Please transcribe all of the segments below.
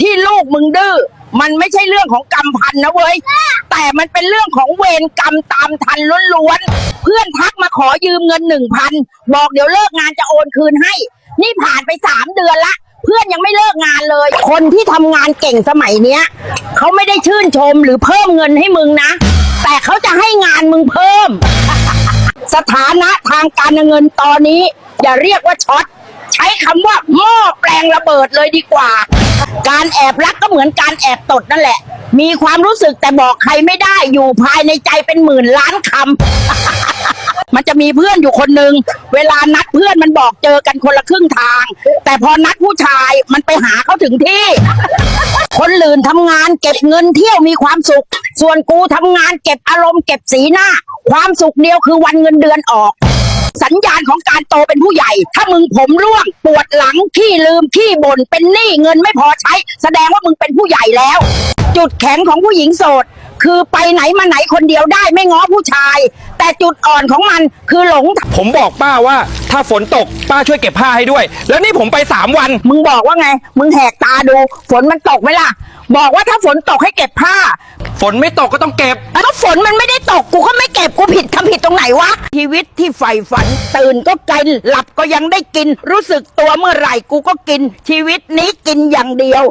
ที่ลูกมึงดื้อมันไม่ใช่เรื่องของกรรมพันนะเว้ย แต่มันเป็นเรื่องของเวรกรรมตามทันล้วนๆ เพื่อนทักมาขอยืมเงินหนึ่งพันบอกเดี๋ยวเลิกงานจะโอนคืนให้ นี่ผ่านไปสามเดือนละ เพื่อนยังไม่เลิกงานเลย คนที่ทำงานเก่งสมัยเนี้ยเขาไม่ได้ชื่นชมหรือเพิ่มเงินให้มึงนะ แต่เขาจะให้งานมึงเพิ่ม สถานะทางการเงินตอนนี้ อย่าเรียกว่าช็อต ใช้คำว่าหม้อแปลงระเบิดเลยดีกว่า การแอบรักก็เหมือนการแอบตดนั่นแหละ มีความรู้สึกแต่บอกใครไม่ได้อยู่ภายในใจเป็นหมื่นล้านคำ มันจะมีเพื่อนอยู่คนหนึ่งเวลานัดเพื่อนมันบอกเจอกันคนละครึ่งทาง แต่พอนัดผู้ชายมันไปหาเขาถึงที่ คนอื่นทำงานเก็บเงินเที่ยวมีความสุข ส่วนกูทำงานเก็บอารมณ์เก็บสีหน้า ความสุขเดียวคือวันเงินเดือนออก สัญญาณของการโตเป็นผู้ใหญ่ ถ้ามึงผมร่วงปวดหลังขี้ลืมขี้บ่นเป็นหนี้เงินไม่พอใช้ แสดงว่ามึงเป็นผู้ใหญ่แล้ว จุดแข็งของผู้หญิงโสด คือไปไหนมาไหนคนเดียวได้ไม่ง้อผู้ชาย แต่จุดอ่อนของมันคือหลง ผมบอกป้าว่า ถ้าฝนตกป้าช่วยเก็บผ้าให้ด้วย แล้วนี่ผมไป3วัน มึงบอกว่าไง มึงแหกตาดู ฝนมันตกไหมล่ะ บอกว่าถ้าฝนตกให้เก็บผ้า ฝนไม่ตกก็ต้องเก็บก็ฝนมันไม่ได้ตกกูก็ไม่เก็บกูผิดทำผิดตรงไหน วะ ชีวิตที่ใฝ่ฝัน ตื่นก็กิน หลับก็ยังได้กิน รู้สึกตัวเมื่อไหร่กูก็กิน ชีวิตนี้กินอย่างเดียว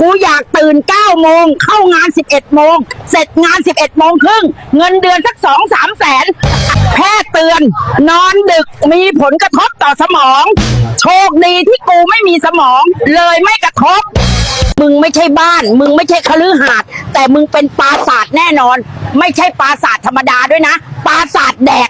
กูอยากตื่น9โมงเข้างาน 11โมงเสร็จงาน 11โมงครึ่งเงินเดือนสัก2 3แสนแพทย์เตือน นอนดึกมีผลกระทบต่อสมอง โชคดีที่กูไม่มีสมอง เลยไม่กระทบ มึงไม่ใช่บ้าน มึงไม่ใช่คฤหาสน์แต่มึงเป็นปราสาทแน่นอน ไม่ใช่ปราสาทธรรมดาด้วยนะ ปราสาทแดก